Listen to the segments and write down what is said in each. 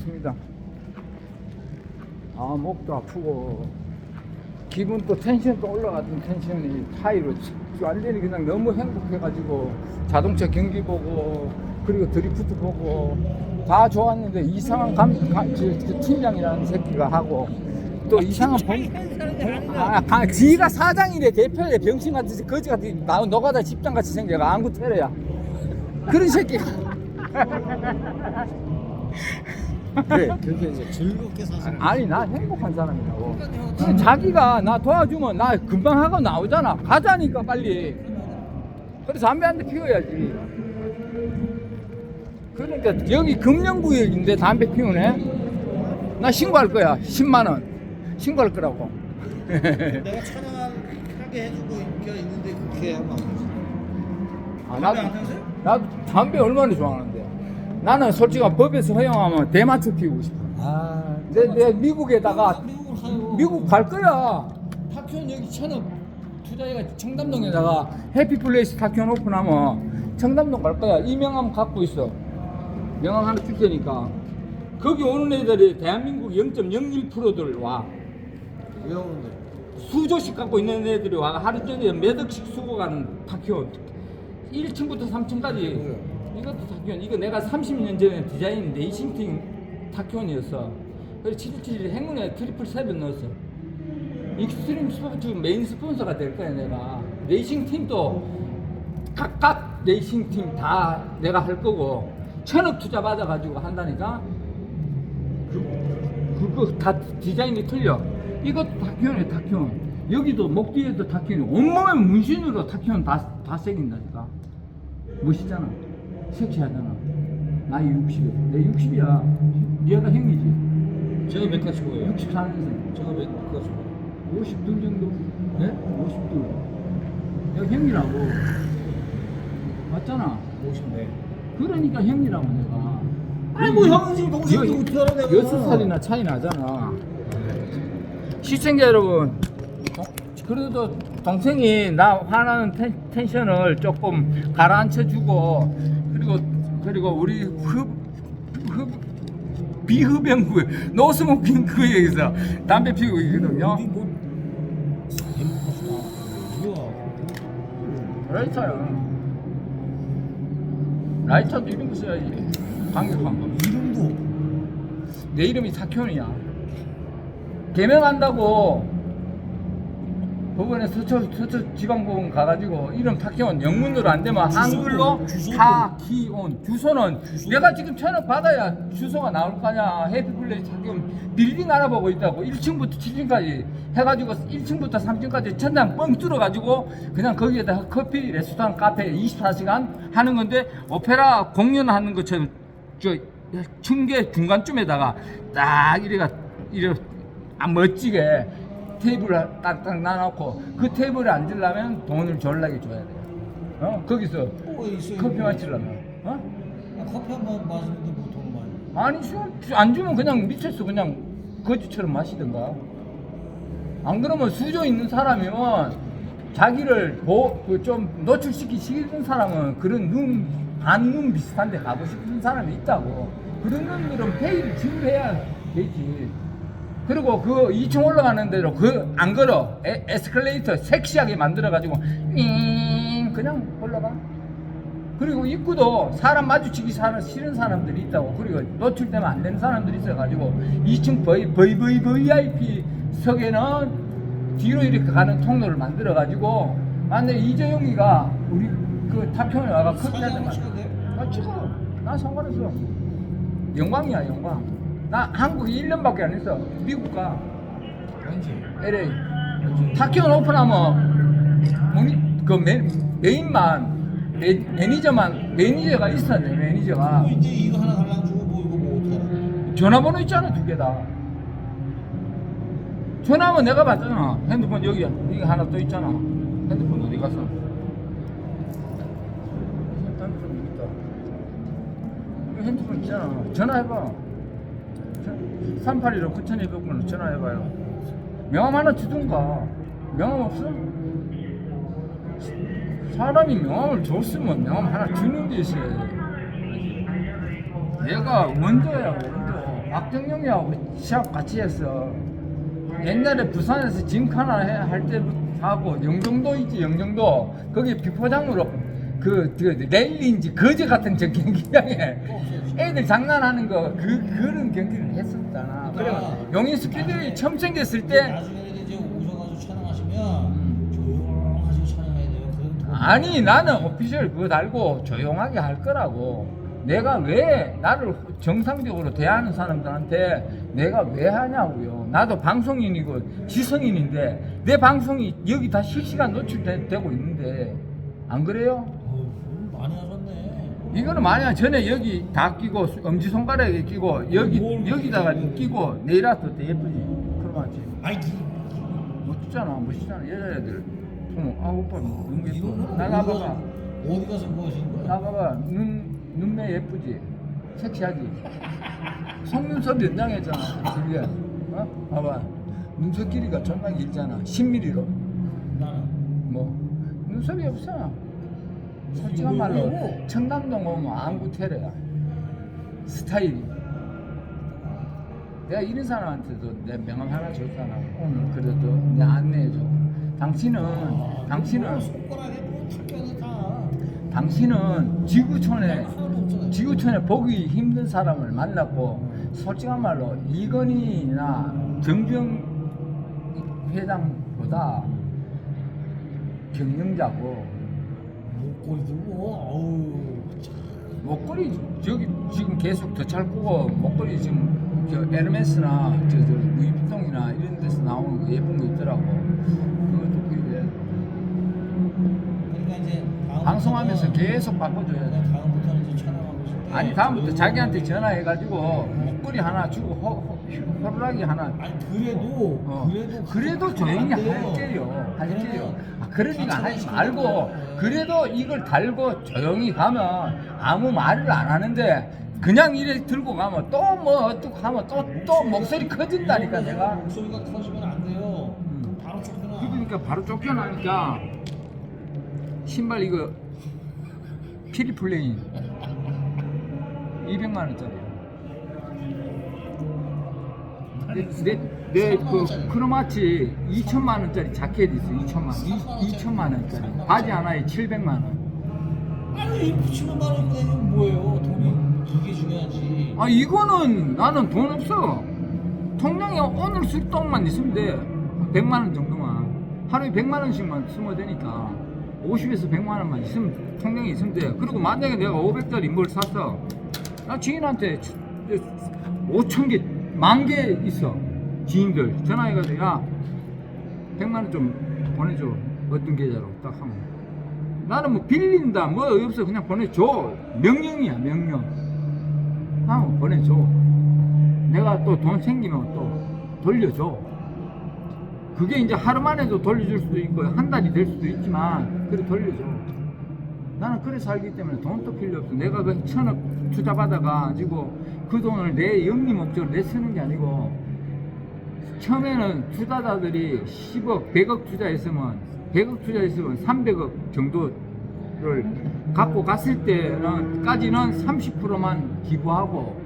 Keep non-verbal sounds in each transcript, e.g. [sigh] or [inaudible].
오겠습니다. 아, 목도 아프고, 기분도 텐션도 올라갔던 텐션이 하이로 완전히 그냥 너무 행복해가지고 자동차 경기 보고, 그리고 드리프트 보고, 다 좋았는데 이상한 감, 감 팀장이라는 새끼가 하고, 또 이상한 범, 아, 아, 지가 사장이래, 대표래, 병신같이, 거지같이, 나, 너가 다 집장 같이 생겨가, 안구 테러야. 그런 새끼가. [laughs] 그래 [laughs] 그렇게 이제 즐겁게 사세요 아니 나 행복한 사람이라고. 근데 자기가 나 도와주면 나 금방 하고 나오잖아. 가자니까 빨리. 그래서 담배 한 대 피워야지. 그러니까 여기 금령구역인데 담배 피우네? 나 신고할 거야. 10만 원. 신고할 거라고. [laughs] 내가 촬영하게 해주고 있- 있는데 그렇게 하면 안 되지. 아, 나도? 나도 담배 얼마나 좋아하는데 나는 솔직히 법에서 허용하면 대마초 피우고 싶어 아 내, 내 미국에다가 가요 미국 갈 거야. 타키온 여기 천업 투자해가 청담동에다가 해피플레이스 타키온 오픈하면 청담동 갈 거야. 이 명함 갖고 있어. 명함 하나 줄 테니까. 거기 오는 애들이 대한민국 0.01%들 와. 왜 오는데 수조씩 갖고 있는 애들이 와. 하루 종일 몇 억씩 수고 가는 타키온. 1층부터 3층까지. 이것도 타키온. 이거 내가 30년 전에 디자인 레이싱팀 타키온이었어. 그래서 777 행운에 트리플 세븐 넣었어. 익스트림 스포츠 메인 스폰서가 될 거야 내가. 레이싱 팀도 각각 레이싱 팀 다 내가 할 거고 천억 투자 받아가지고 한다니까. 그, 그거 다 디자인이 틀려. 이것도 타키온이야 타키온. 여기도 목 뒤에도 타키온. 온몸에 문신으로 타키온 다, 다 새긴다니까. 멋있잖아. 섹시하잖아. 나이 60이야. 내 60이야. 얘가 형이지. 제가 몇 가지 보여요? 64년생. 제가 몇 가지 보여요? 52 정도? 네? 52. 내가 형이라고. 맞잖아. 50네 그러니까 형이라고 내가. 아니 뭐 형은 지금 동생도 알아 내가 여섯 살이나 차이 나잖아. 시청자 여러분, 어? 그래도 동생이 나 화나는 텐, 텐션을 조금 가라앉혀 주고 그리고 우리 흡, 흡 비흡연구 노스모킹 구역에서 담배 피우고 있거든요. 라이터야. 라이터도 거 써야지. 강력한 거. 이름도 내 이름이 사키온이야. 개명한다고 법원에 서초, 서초 지방법원 가가지고 이름 타키온 영문으로 안 되면 한글로. 타키온 주소는. 내가 지금 천억 받아야 주소가 나올 거 아니야 해피플레이 타키온 빌딩 알아보고 있다고 1층부터 7층까지 해가지고 1층부터 3층까지 천장 뻥 뚫어가지고 그냥 거기에다가 커피 레스토랑 카페 24시간 하는 건데 오페라 공연하는 것처럼 저 층계 중간쯤에다가 딱 이래가 이래 아 멋지게 테이블을 딱딱 놔놓고 그 테이블에 앉으려면 돈을 졸라게 줘야 돼요. 어? 거기서 뭐가 있어요. 커피 마시려면. 어? 아, 커피 한 번 마시는데 뭐돈 많이 아니 술안 주면 그냥 미쳤어 그냥 거지처럼 마시든가. 안 그러면 수조 있는 사람이면 자기를 그좀 노출시키기 싫은 사람은 그런 눈 반눈 비슷한 데 가고 싶은 사람이 있다고. 그런 놈들은 페이를 지불해야 되지 그리고 그 2층 올라가는 대로 그 안 걸어. 에, 에스컬레이터 섹시하게 만들어 가지고 그냥 올라가. 그리고 입구도 사람 마주치기 사- 싫은 사람들이 있다고. 그리고 노출되면 안 되는 사람들이 있어 가지고 2층 V, V, V, VIP 석에는 뒤로 이렇게 가는 통로를 만들어 가지고 만약에 이재용이가 우리 그 탑평에 와가 커피 한잔 한번 찍어도 돼요? 아 찍어 나 상관없어. 영광이야 영광 나 한국에 1년밖에 안 했어. 미국 가. 언제? LA. 타키온 오픈하면 모니 그 메, 메인만 매, 매니저만 매니저가 있어야 돼 매니저가. 뭐 이제 이거 하나 달랑 주고 뭐 이거 뭐 알아? 전화번호 있잖아? 두 개 다. 전화하면 내가 받잖아. 핸드폰 여기 이거 하나 또 있잖아. 핸드폰 어디 갔어? 핸드폰 있잖아. 전화해봐 381로 9200번으로 전화해봐요 명함 하나 주든가 명함 없어? 사람이 명함을 줬으면 명함 하나 주는 게 있어야 돼 내가 먼저야 먼저 박정영이하고 시합 같이 했어. 옛날에 부산에서 짐카나 할 때부터 하고 영종도 있지 영종도 거기 비포장으로 그, 그 랠리인지 거지 같은 저 경기장에 애들 장난하는 거 그 그런 경기를 했었잖아. 그래 용인 스피드웨이 처음 생겼을 때 나중에 이제 오셔가지고 촬영하시면 음. 조용하시고 촬영해야 돼요. 그럼 아니 나는 오피셜 그거 달고 조용하게 할 거라고 내가 왜 나를 정상적으로 대하는 사람들한테 내가 왜 하냐고요 나도 방송인이고 지성인인데 내 방송이 여기 다 실시간 노출되고 있는데 안 그래요? 이거는 만약 전에 여기 다 끼고 엄지 손가락에 끼고 여기 뭘 여기다가. 끼고 내일 왔을 때 예쁘지? 아이 이- 멋지잖아 멋지잖아. 여자애들. 어머 아 오빠 너무 예뻐 나가봐봐 어디 가서- 어디 가서 뭐 하시는 거야? 나가봐 눈 눈매 예쁘지? 섹시하지? 속눈썹 연장했잖아 그게. 어? 봐봐. 눈썹 길이가 존나 길잖아. 10mm로 나는. 뭐. 눈썹이 없어 솔직한 말로 이거. 청담동 오면 안구테레야. 스타일이. 내가 이런 사람한테도 내 명함 하나 줬잖아 오늘. 그래도 내 안내해줘. 당신은 아, 당신은 뭐 다. 당신은 지구촌에. 지구촌에 보기 힘든 사람을 만났고 솔직한 말로 이건희나 정병 회장보다 경영자고 들고 어우 참. 목걸이 저기 지금 계속 꾸고 목걸이 지금 저 에르메스나 저, 저 루이비통이나 이런 데서 나오는 거 예쁜 거 있더라고. 그것도 구입해 그러니까 이제 방송하면서 계속 바꿔줘야 돼. 내가 다음부터는 이제 촬영하고 때 아니 다음부터 자기한테 전화해가지고 목걸이 하나 주고 허, 허, 호루라기 하나. 아니 그래도 어, 그래도 그래도 조용히 안 돼요. 할게요. 할게요. 아, 그러니까 하지 말고. 그래도 이걸 달고 조용히 가면 아무 말을 안 하는데 그냥 이래 들고 가면 또 뭐 어떻게 하면 또 또 목소리 커진다니까 내가. 목소리가 커지면 안 돼요. 음. 바로 쫓겨나. 그러니까 바로 쫓겨나니까 신발 이거 피리플레인 200만 원짜리. 내내그 크로마치 2천만 원짜리 자켓 있어 2천만 원 2천만 원짜리 바지 하나에 700만 원. 아니 이 붙이는 만 원이고 다니면 뭐예요 돈이 이게 중요하지 아 이거는 나는 돈 없어. 통장에 오늘 쓸 돈만 있으면 돼. 100만 원 정도만. 하루에 100만 원씩만 쓰면 되니까. 50에서 100만 원만 있으면 통장에 있으면 돼. 그리고 만약에 내가 500짜리 뭘 샀어. 나 지인한테 5천 개, 만 개 있어. 지인들 전화해가지고 야 100만 원 좀 보내줘. 어떤 계좌로 딱 하면. 나는 뭐 빌린다 뭐 없어 그냥 보내줘. 명령이야 명령. 하면 보내줘. 내가 또 돈 생기면 또 돌려줘. 그게 이제 하루 만에도 돌려줄 수도 있고 한 달이 될 수도 있지만 그래 돌려줘. 나는 그래 살기 때문에 돈도 필요 없어. 내가 그 천억 투자 받아가지고 그 돈을 내 영리 목적으로 내 쓰는 게 아니고 처음에는 투자자들이 10억, 100억 투자했으면 100억 투자했으면 300억 정도를 갖고 갔을 때는까지는 30%만 기부하고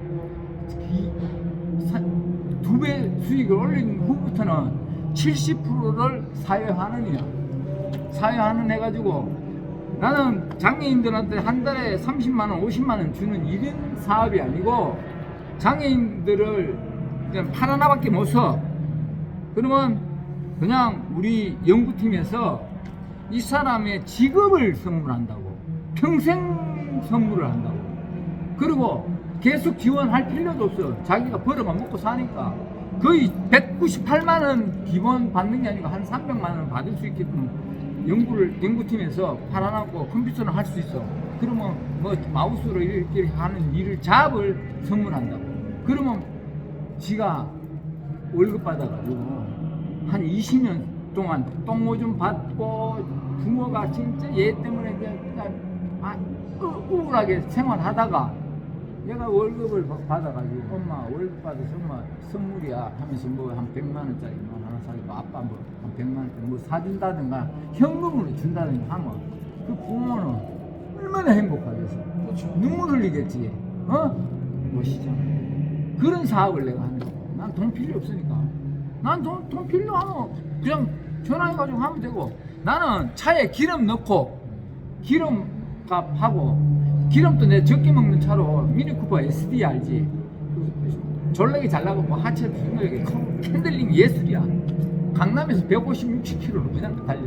두배 수익을 올린 후부터는 70%를 사회하느냐 사회하는 해가지고 나는 장애인들한테 한 달에 30만 원, 50만 원 주는 이런 사업이 아니고 장애인들을 그냥 팔 하나밖에 못 써. 그러면 그냥 우리 연구팀에서 이 사람의 직업을 선물한다고 평생 선물을 한다고. 그리고 계속 지원할 필요도 없어 자기가 벌어만 먹고 사니까. 거의 198만 원 기본 받는 게 아니고 한 300만 원 받을 수 있게끔 연구를 연구팀에서 팔아놨고 컴퓨터를 할수 있어. 그러면 뭐 마우스로 이렇게 하는 일을 잡을 선물한다고. 그러면 지가 월급 받아가지고 한 20년 동안 똥오줌 받고 부모가 진짜 얘 때문에 그냥 그냥 아, 우- 우울하게 생활하다가 얘가 월급을 받- 받아가지고 엄마 월급 받아서 엄마 선물이야 하면서 뭐 한 100만 원짜리 뭐 하나 사고 아빠 뭐 한 100만 원짜리 뭐 사준다든가 현금으로 준다든가 하면 그 부모는 얼마나 행복하겠어 그렇죠 눈물 흘리겠지 어? 멋있죠 그런 사업을 내가 하는 거고. 난돈 필요 없으니까. 난 돈 돈 필요 하면 그냥 전화해가지고 하면 되고. 나는 차에 기름 넣고 기름값 하고 기름도 내 적게 먹는 차로 미니쿠퍼 SD 알지? 그 졸라게 잘 나가고 하체 중력이 핸들링 예술이야. 강남에서 150, 60km로 그냥 달려.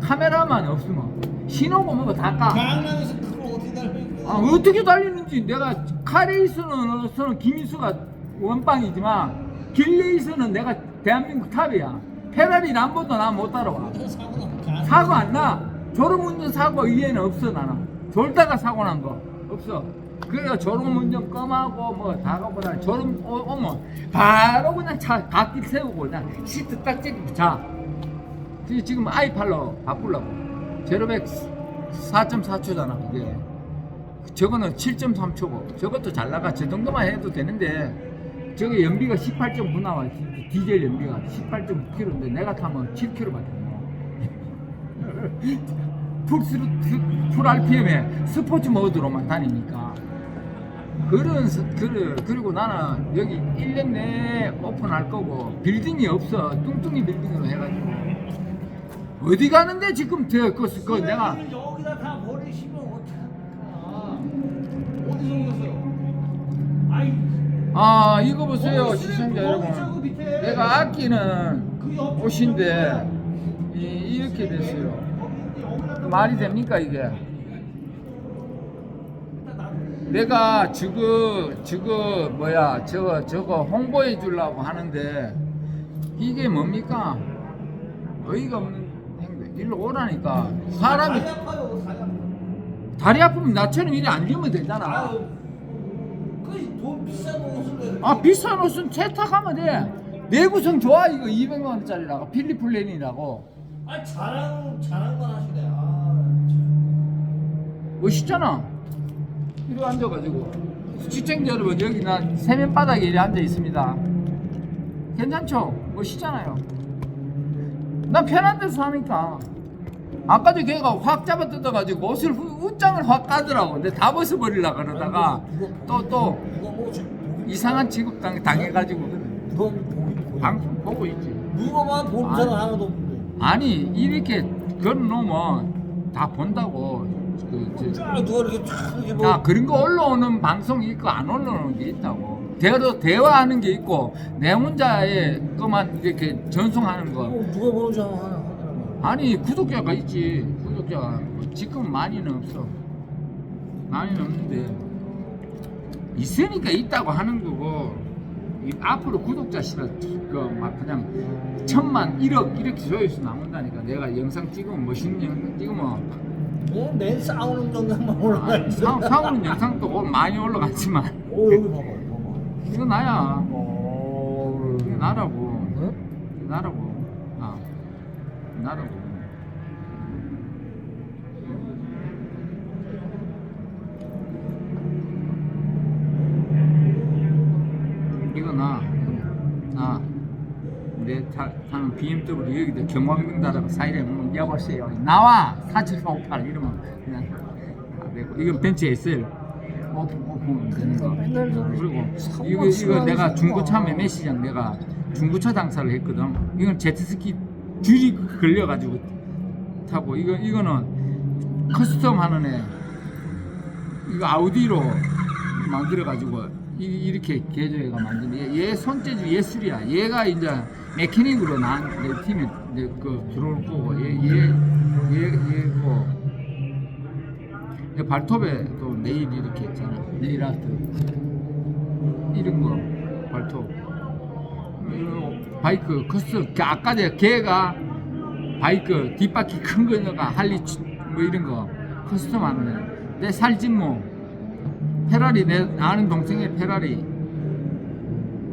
카메라만 없으면 신호고 뭐고 다 까. 강남에서 그걸 어떻게 달리는 아, 어떻게 달리는지 내가 카레이스는 김인수가 원빵이지만 길레이스는 내가 대한민국 탑이야. 페라리 람보도 나못 따라와. 사고 안 나. 졸음운전 사고 이외에는 없어 나는. 졸다가 사고 난 거 없어. 그래가 졸음 운전 껌하고 뭐 다가보다 졸음 오- 오면 바로 그냥 차 갓길 세우고 그냥 시트 딱 째고 자. 지- 지금 아이팔로 바꾸려고. 제로백 4.4초잖아 그게. 저거는 7.3초고 저것도 잘 나가 저 정도만 해도 되는데 저게 연비가 18.9 나와 디- 디젤 연비가 18.9km인데 내가 타면 7km밖에 안 나와 [laughs] 풀, 스루- 풀 RPM에 스포츠 모드로만 다니니까 그런 스- 그, 그리고 나는 여기 1년 내에 오픈할 거고 빌딩이 없어 뚱뚱이 빌딩으로 해가지고 어디 가는데 지금 저, 그, 그 내가 여기다 다 버리시면 어떡합니까? 어디서 오셨어요? 아이 아 이거 보세요 시청자 여러분 밑에. 내가 아끼는 그 옆- 옷인데 이, 이렇게 됐어요 말이 됩니까 이게. 내가 저거 저거 뭐야 저거 저거 홍보해 주려고 하는데 이게 뭡니까? 어이가 없는 행동. 일로 오라니까. 사람이 다리 아파요 다리 아파. 다리 아프면 나처럼 이리 앉으면 되잖아. 아유 그돈 비싼 옷을 왜아 비싼 옷은 세탁하면 돼. 내구성 좋아 이거 200만 원짜리라고. 필리플랜이라고. 아 자랑 자랑만 하시네. 멋있잖아. 이리 앉아가지고 시청자 여러분 여기 나 세면 바닥에 이리 앉아 있습니다. 괜찮죠? 멋있잖아요. 나 편한 데서 하니까. 아까도 걔가 확 잡아 뜯어가지고 옷을 후- 옷장을 확 까더라고. 근데 다 벗어버리려 그러다가 또또뭐 저- 이상한 취급 당, 당해가지고. 방송 보고 있지. 누가만 본 사람 하나도 없는데. 아니 이렇게 걸어놓으면 다 본다고. 그, 저, 쫙 누가 이렇게 쫙 이렇게 뭐. 야 그런 거 올라오는 방송이 있고 안 올라오는 게 있다고. 대화, 대화하는 게 있고 내 혼자의 것만 이렇게 전송하는 거. 뭐 누가 보는지 하나. 아니 구독자가 있지. 구독자가 지금 많이는 없어. 많이는 없는데. 있으니까 있다고 하는 거고. 이 앞으로 구독자 수가 그막 그냥 천만 일억 이렇게 조회수 나온다니까. 내가 영상 찍으면 멋있는 영상 찍으면 뭐맨 싸우는 정도만 올라가 있어. 사, 사오는 영상도 많이 올라갔지만 오 여기 봐봐 봐봐. 이거 나야 오. 이거 나라고 응? 이거 나라고 아 나라고 이거 나나내 타는 BMW 여기도 경광등다라고 사이렌 문 여보세요. 나와 4758 이러면 그냥 다 되고. 이건 벤츠 SL 오픈 오픈 되는 거. 그리고 이거 이거 내가. 중고차 매매 시장 내가 중고차 장사를 했거든. 이건 제트스키 줄이 걸려가지고 타고. 이거 이거는 커스텀 하는 애. 이거 아우디로 만들어가지고 이- 이렇게 개조해가 만든 얘, 얘 손재주 예술이야. 얘가 이제 메케닉으로 난내 팀에 내그 들어올 거고 얘얘얘 얘고 얘 발톱에 또 네일 이렇게 있잖아. 네일 아트. 이런 거 발톱 바이크 커스 그 아까 내 걔가 바이크 뒷바퀴 큰 거다가 할리 치- 뭐 이런 거 커스텀 하는 애 내 살찐모 페라리 내 아는 동생의 페라리.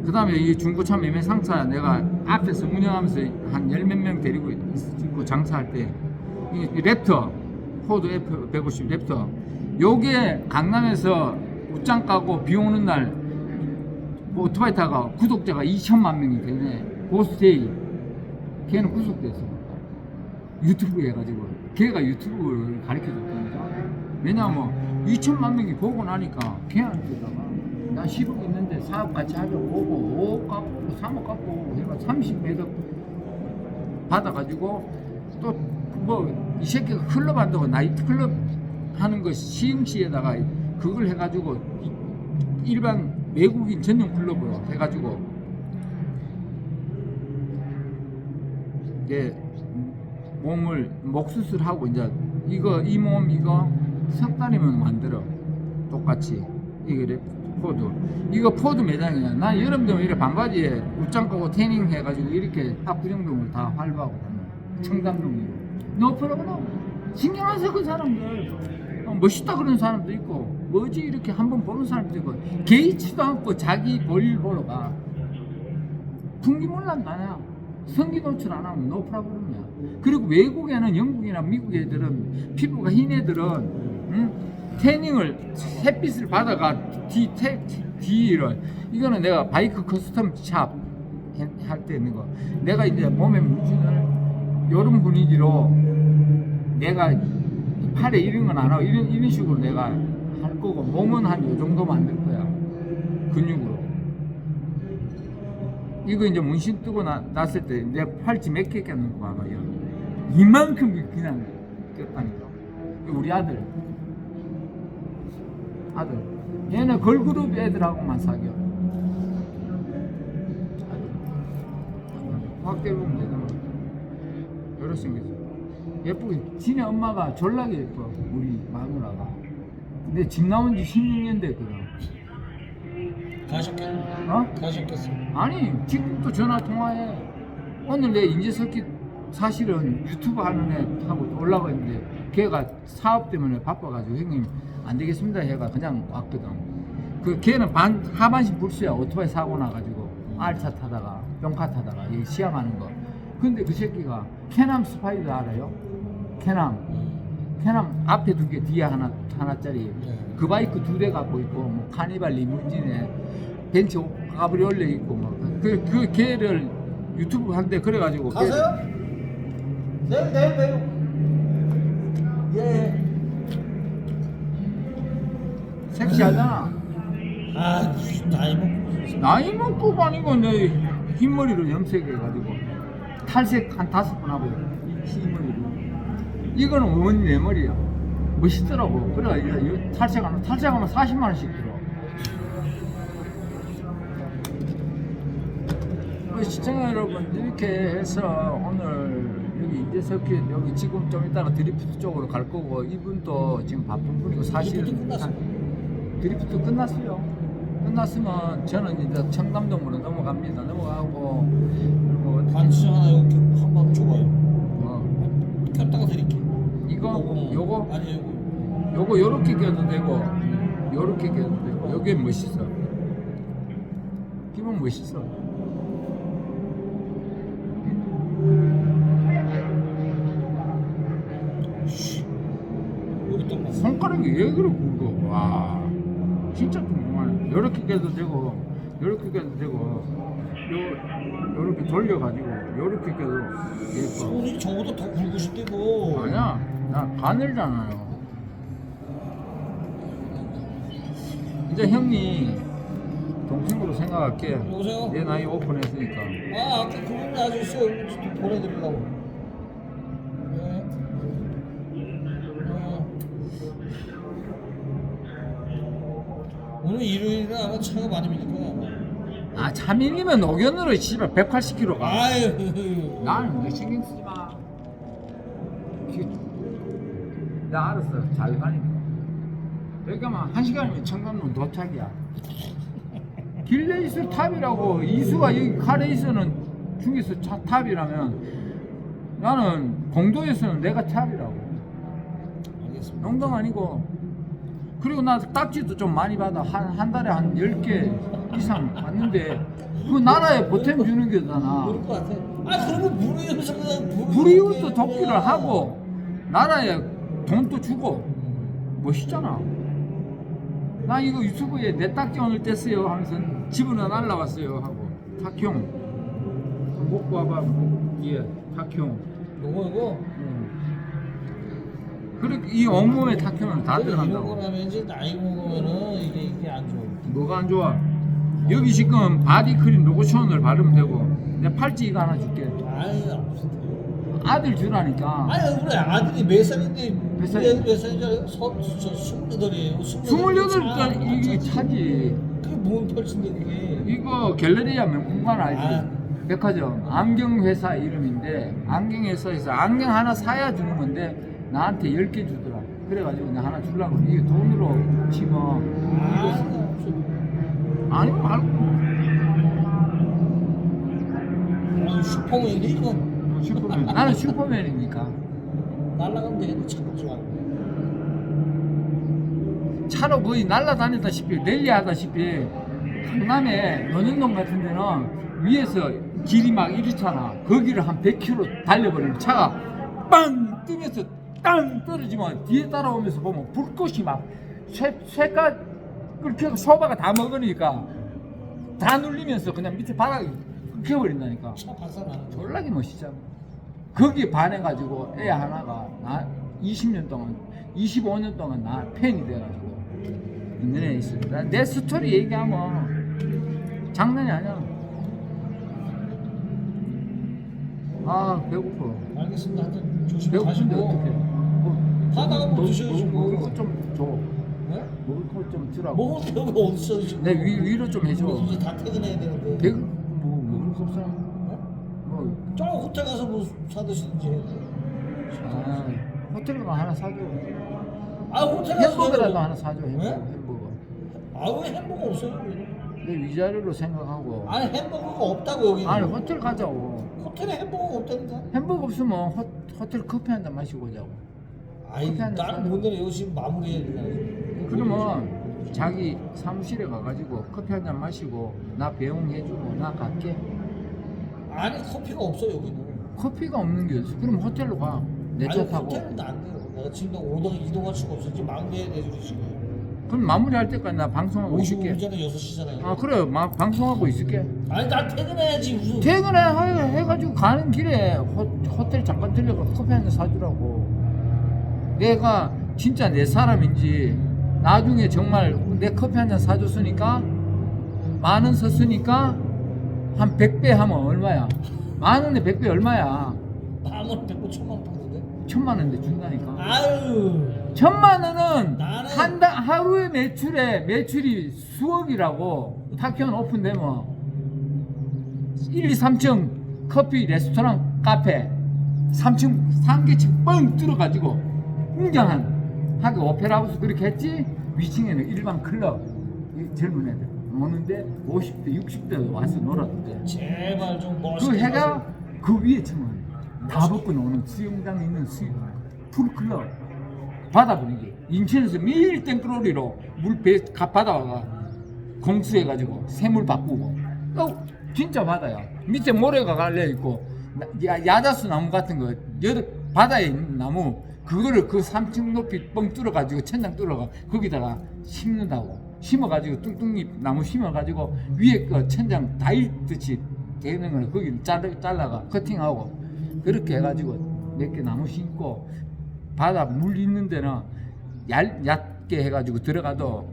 그 다음에 이 중고차 매매 상사 내가 앞에서 운영하면서 한 열 몇 명 데리고 있고 장사할 때 이 랩터 포드 F150 랩터. 요게 강남에서 옷장 까고 비 오는 날뭐 오토바이 타가 구독자가 2천만 명이 되네. 보스데이. 걔는 구속됐어 유튜브 해가지고 걔가 유튜브를 가르쳐 줬다니까 왜냐면 2천만 명이 보고 나니까 걔한테다가 나 10억 있는데 사업 같이 하자고 오고 5억 갚고 3억 갚고 해가 30매덕 받아가지고 또 뭐 이 새끼가 클럽 한다고 나이트 클럽 하는 거 시흥시에다가 그걸 해가지고 이- 일반 외국인 전용 클럽으로 해가지고. 이제 몸을 목수술하고 이제 이거 이 몸 이거 석 달이면 만들어. 똑같이. 래 포드. 이거 포드 매장이야. 난 여름 되면 이렇게 반바지에 옷장 꺼고 태닝 해가지고 이렇게 압구정동을 다 활보하고 다녀. 청담동이고. 너 프로그램 신경 안 써 그 사람들. 어, 멋있다 그러는 사람도 있고. 뭐지? 이렇게 한번 보는 사람도 있고. 개의치도 않고 자기 볼일 보러 가. 풍기몰란 나야. 성기 노출 안 하면 노 프라브름이야. 그리고 외국에는 영국이나 미국 애들은 피부가 흰 애들은 응? 태닝을 햇빛을 받아가 뒤, 태, 뒤를. 이거는 내가 바이크 커스텀 샵 할 때 있는 거. 내가 이제 몸에 문신을 여름 분위기로 내가 팔에 이런 건 안 하고 이런, 이런 식으로 내가 할 거고 몸은 한 요 정도 만들 거야. 근육으로. 이거 이제 문신 뜨고 나, 났을 때 내 팔찌 몇 개 꼈는 거 봐봐요 이만큼 그냥 꼈다니까. 우리 아들 아들. 얘는 걸그룹 애들하고만 사겨. 확대 보면 되잖아 여러 생겼어 예쁘게. 지네 엄마가 졸라게 예뻐 우리 마누라가. 근데 집 나온 지 16년 됐거든. 가셨겠 어? 가셨겠어. 아니 지금도 전화 통화해. 오늘 내 인재석기 사실은 유튜브 하는 애 하고 올라가 있는데 걔가 사업 때문에 바빠가지고 형님 안 되겠습니다 해가 그냥 왔거든 그 걔는 반 하반신 불수야 오토바이 사고 나가지고 알차 타다가 병카 타다가 이 시험하는 거 근데 그 새끼가 캐남 스파이더 알아요? 캐남 캐남 앞에 두 개 뒤에 하나 하나짜리 네. 그 바이크 두 대 갖고 있고 뭐 카니발 리무진에 벤츠 가브리올레 있고 뭐그 그 걔를 유튜브 한데 그래가지고 걔- 가세요? 내일 내일 내일. 예. 섹시하잖아. 아 나이 먹고 나이 먹고 아니고 내 흰머리로 염색해가지고 탈색 한 다섯 번 하고 흰머리로. 이거는 어머니 내 머리야 멋있더라고. 그래 이거 탈색하면 탈색하면 40만 원씩 들어. 그 시청자 여러분 이렇게 해서 오늘 여기 이재석기 여기 지금 좀 이따가 드리프트 쪽으로 갈 거고 이분도 지금 바쁜 분이고 사실 드리프트 끝났어요? 드리프트 끝났어요. 끝났으면 저는 이제 청담동으로 넘어갑니다. 넘어가고 그리고 반지 하나 여기 한번 줘봐요. 뭐 켰다가 드릴게. 이거 요거. 요거 아니 요거. 요거 요렇게 껴도 되고 요렇게 껴도 되고 여기 멋있어. 기분 멋있어. 여기 딱 맞어. 그렇게 굵어? 와 진짜 궁금하네. 요렇게 껴도 되고 요렇게 껴도 되고 요 요렇게 돌려가지고 요렇게 껴도 예뻐. 손이 저보다 더 굵으신데 뭐. 아니야 나 가늘잖아요 이제 형이 동생으로 생각할게 여보세요? 내 나이 오픈했으니까 아 아까 그분 아저씨 얼굴 좀 보내드리려고. 아마 차가 많이 밀릴 거야. 아 차 밀리면 노견으로 씨발 180km 가. 아유. 나는 왜 신경 쓰지 마. 나 알았어. 잘 가니까 가면 한 시간이면 청담동 도착이야. 길레이스 탑이라고. 이수가 여기 카레이스는 중에서 차 탑이라면 나는 공도에서는 내가 탑이라고. 알겠습니다. 농담 아니고 그리고 나 딱지도 좀 많이 받아. 한, 한 달에 한 10개 이상 받는데 그 나라에 보탬 주는 게잖아. 모를 것 같아. 아 그러면 무리해서 그냥 불이웃도 돕기를 하고 나라에 돈도 주고 멋있잖아. 나 이거 유튜브에 내 딱지 오늘 뗐어요 하면서 집으로 날라왔어요 하고. 탁형. 먹고 와봐 예 탁형. 요거 이거 음. 그리고 이 온몸에 타케는 다 이런 들어간다고. 거라면 이제 나이 먹으면은 이게 이게 안 좋아. 뭐가 안 좋아? 여기 지금 바디크림 로션을 바르면 되고 내 팔찌 이거 하나 줄게. 아니 없어. 아들 주라니까. 아니 그래 아들이 몇 살인데 몇 살? 몇 살이죠? 서저 스물여덟이에요. 스물여덟 살 이게 차지. 그게 뭔 펼친데 그게? 이거 갤러리아 명품관 알지? 아. 백화점 안경 회사 이름인데 안경 회사에서 안경 하나 사야 주는 건데 나한테 10개 주더라. 그래가지고 나 하나 주려고. 이게 돈으로 치면 아, 아니 말고 아, 슈퍼맨이 이건 슈퍼맨. 나는 슈퍼맨이니까. 날라가면 되겠네 착각지 말고. 차로 거의 날아다니다시피 랠리하다시피 강남에 연영동 같은 데는 위에서 길이 막 이렇잖아. 거기를 한 100km 달려버리면 차가 빵 뜨면서 땅 떨어지면 뒤에 따라오면서 보면 불꽃이 막 쇠, 쇠가 끓여 소바가 다 먹으니까 다 눌리면서 그냥 밑에 바닥이 끓여버린다니까 차 발사나는 거. 졸라게 멋있잖아. 거기에 반해가지고 애 하나가 나 20년 동안, 25년 동안 나 팬이 돼가지고 있는 애 있어. 나내 스토리 얘기하면 장난이 아니야. 아 배고파. 알겠습니다. 하여튼 조심히 배고픈데 가시고. 어떡해. 뭐, 뭐 너- 드셔야지, 뭐, 뭐. 먹을 거좀 줘. 네? 먹을 거좀 주라고. 먹을 어딨어 지금? 내 위, 위로 좀 해줘. 이제 다 퇴근해야 되는데. 배, 뭐 먹을 거 없어? 네? 뭐, 저 호텔 가서 뭐 사드시든지 해야 돼. 아, 호텔 가 하나 사줘. 아 호텔 가서 햄버거라도 하나 사줘 햄버거. 네? 햄버거. 아왜 햄버거 없어요? 내 위자료로 생각하고. 아니 햄버거가 없다고 여기. 아니 호텔 가자고. 호텔에 햄버거가 없다니까. 햄버거 없으면 호, 호텔 커피 한 잔 마시고 오자고. 나는 사자. 못 내려 이거 지금 마무리해야 돼. 그러면 자기 사무실에 가가지고 커피 한 잔 마시고 나 배웅해주고 나 갈게. 아니 커피가 없어 여기는. 커피가 없는 게 어딨어. 그럼 호텔로 가. 내 차 아니 타고. 호텔은 안 돼요. 내가 지금 오동 이동할 수가 없어. 지금 마무리해야 돼 지금. 그럼 마무리할 때까지 나 방송하고 55분 있을게. 전에 6 시잖아요. 아 그래 마, 방송하고 있을게. 아니 나 퇴근해야지 무슨. 퇴근해 해- 해가지고 가는 길에 호, 호텔 잠깐 들려가 커피 한 잔 사주라고. 내가 진짜 내 사람인지 나중에 정말 내 커피 한 잔 사줬으니까 만 원 썼으니까 한 100배 하면 얼마야? 만 원에 100배 얼마야? 만원 백고 천만 원 받는데. 천만 원인데 준다니까. 아유. 천만 원은 나는- 한 달, 하루에 매출에 매출이 수억이라고 타키온 오픈되면 1, 2, 3층 커피 레스토랑 카페 3층 3개층 뻥 뚫어가지고 웅장한 하게 오페라 하우스 그렇게 했지? 위층에는 일반 클럽. 이 젊은 애들. 오는데 50대 60대 와서 놀았는데 제발 좀그 멋있게. 해가. 그 위에 층은 다 벗고 노는 수영장 있는 수 풀클럽. 바다 분위기 인천에서 매일 땡크로리로 물배 바다가 공수해가지고 새물 바꾸고. 어 진짜 바다야. 밑에 모래가 갈려 있고 야, 야자수 나무 같은 거 여러 바다에 있는 나무 그거를 그 3층 높이 뻥 뚫어가지고 천장 뚫어가 거기다가 심는다고 심어가지고 뚱뚱잎 나무 심어가지고 위에 그 천장 다일듯이 되는 거는 거기 잘라, 잘라가 커팅하고 그렇게 해가지고 몇 개 나무 심고 바다 물 있는 데는 얇, 얕게 해가지고 들어가도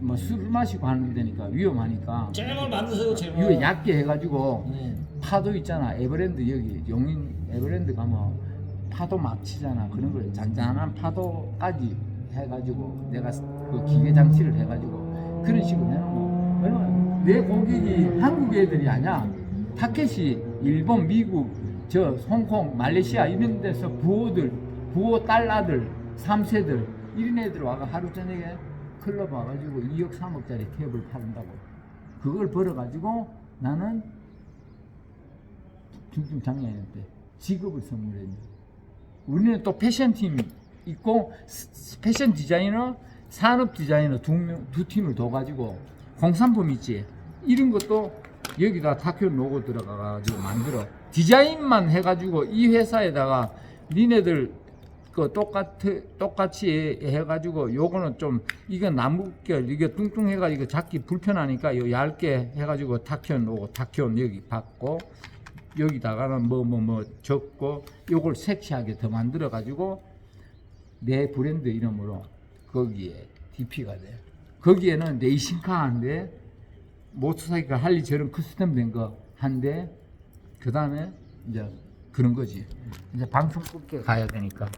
뭐술 마시고 하는 데니까 위험하니까 제발 만드세요 제발. 이거 얕게 해가지고 네. 파도 있잖아 에버랜드 여기 용인 에버랜드 가면 파도 막 치잖아. 그런 걸 잔잔한 파도까지 해가지고 내가 그 기계 장치를 해가지고 그런 식으로 해놓으면 얼마나 내 고객이 한국 애들이 아니야. 타켓이 일본 미국 저 홍콩 말레이시아 이런 데서 부호들 부호 딸아들 삼세들 이런 애들 와가 하루 저녁에 클럽 와가지고 2억 3억짜리 탭을 팔는다고. 그걸 벌어가지고 나는 중증 장애인한테 직업을 선물했는데 우리는 또 패션팀 있고 패션 디자이너 산업 디자이너 두, 명, 두 팀을 둬가지고 공산품 있지. 이런 것도 여기다 타큐 로고 들어가가지고 만들어. 디자인만 해가지고 이 회사에다가 니네들 그 똑같 똑같이 해가지고 요거는 좀 이거 나무결 이게 뚱뚱해가지고 잡기 불편하니까 요 얇게 해가지고 타키온 오고 타키온 여기 받고 여기다가는 뭐뭐 뭐 적고 요걸 섹시하게 더 만들어 가지고 내 브랜드 이름으로 거기에 DP가 돼. 거기에는 레이싱카 한대, 모터사이클 할리 저런 커스텀 된 거 한대, 그 다음에 이제 그런 거지. 이제 방송 뽑게 가야 되니까.